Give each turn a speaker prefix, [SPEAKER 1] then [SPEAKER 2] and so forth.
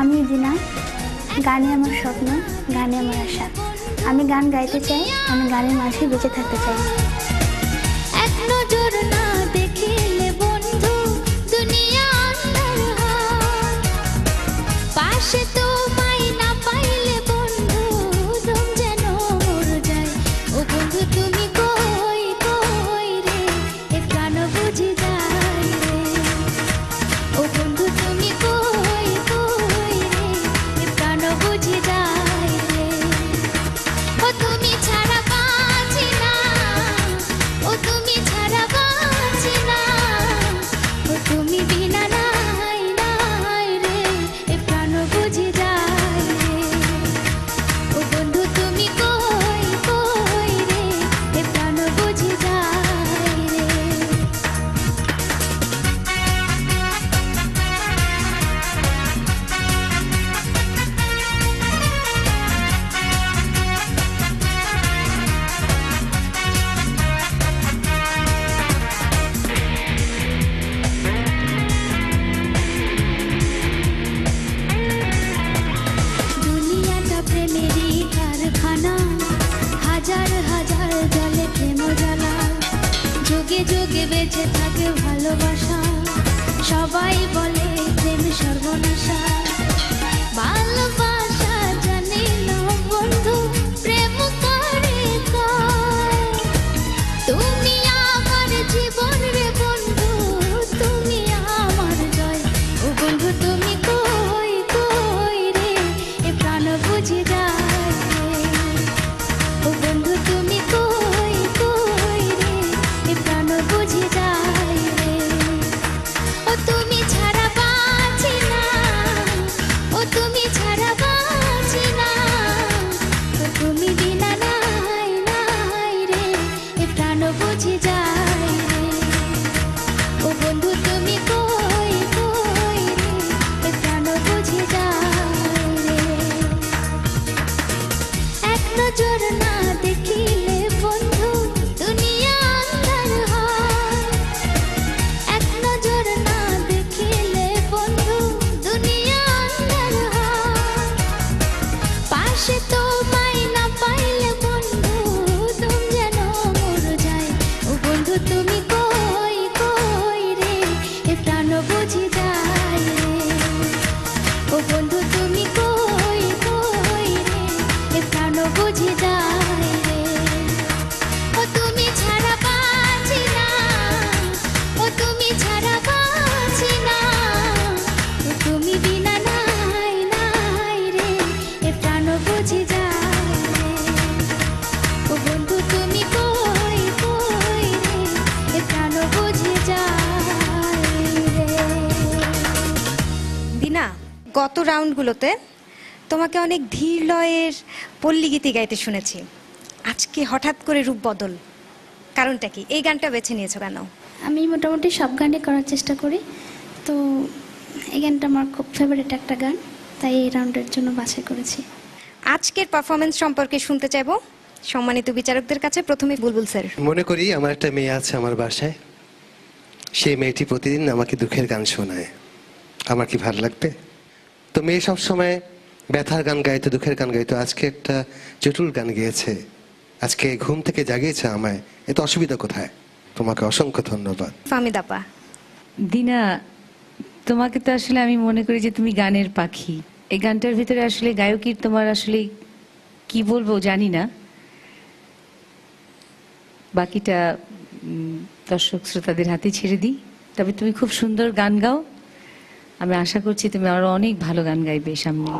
[SPEAKER 1] আমি দিনা গানে আমার স্বপ্ন গানে আমার আশা। আমি গান গাইতে চাই, আমি গানের মাঝে বেঁচে থাকতে চাই।
[SPEAKER 2] এক দেখিলে বন্ধু দুনিয়া পাশে ও তুমি ছাড়া বেঁচে থাকে ভালোবাসা। সবাই বলে প্রেম সর্বনাশা। বুঝি বন্ধু, তুমি কই কই যায় রে। এক দেখিলে বন্ধু, দুনিয়া আন্ধার হয়। এক দেখিলে বন্ধু, দুনিয়া পাশে বুঝি যায় ও তুমি ছাড়া বাঁচি ও তুমি ছাড়া বাঁচি ও তুমি বিনা নাই রে। এ প্রাণ রে। ও বন্ধু তুমি কই রে? এ প্রাণ বুঝি রে।
[SPEAKER 3] দিনা, গত রাউন্ডগুলোতে তোমাকে অনেক ধীর লয়ের পল্লী গীতি গাইতে শুনেছি। আজকে হঠাৎ করে রূপ বদল। কারণটা কি? এই গানটা বেছে নিয়েছো কেন?
[SPEAKER 1] আমি মোটামুটি সব গানই করার চেষ্টা করি। তো এই গানটা আমার খুব ফেভারিট একটা গান তাই এই রাউন্ডের জন্য বাছাই করেছি।
[SPEAKER 3] আজকের পারফরমেন্স সম্পর্কে শুনতে চাইব। সম্মানিত বিচারকদের কাছে প্রথমে বুলবুল স্যার।
[SPEAKER 4] মনে করি আমার একটা মেয়ে আছে আমার বাসায়। সেই মেয়েটি প্রতিদিন আমাকে দুঃখের গান শোনায়। আমার কি ভালো লাগবে? তো মেয়ে সব সময় ব্যথার গান গাইতো দুঃখের গান গাইতো আজকে একটা জটুল গান গেয়েছে। আজকে ঘুম থেকে জাগিয়েছে আমায়। এত অসুবিধা কোথায়? তোমাকে অসংখ্য ধন্যবাদ।
[SPEAKER 3] ফামিদাপা
[SPEAKER 5] দিনা তোমাকে তো আসলে আমি মনে করি যে তুমি গানের পাখি। এই গানটার ভিতরে আসলে গায়কির তোমার আসলে কি বলব জানি না। বাকিটা দর্শক শ্রোতাদের হাতে ছেড়ে দিই। তবে তুমি খুব সুন্দর গান গাও। আমি আশা করছি তুমি আরও অনেক ভালো গান গাইবে সামনে।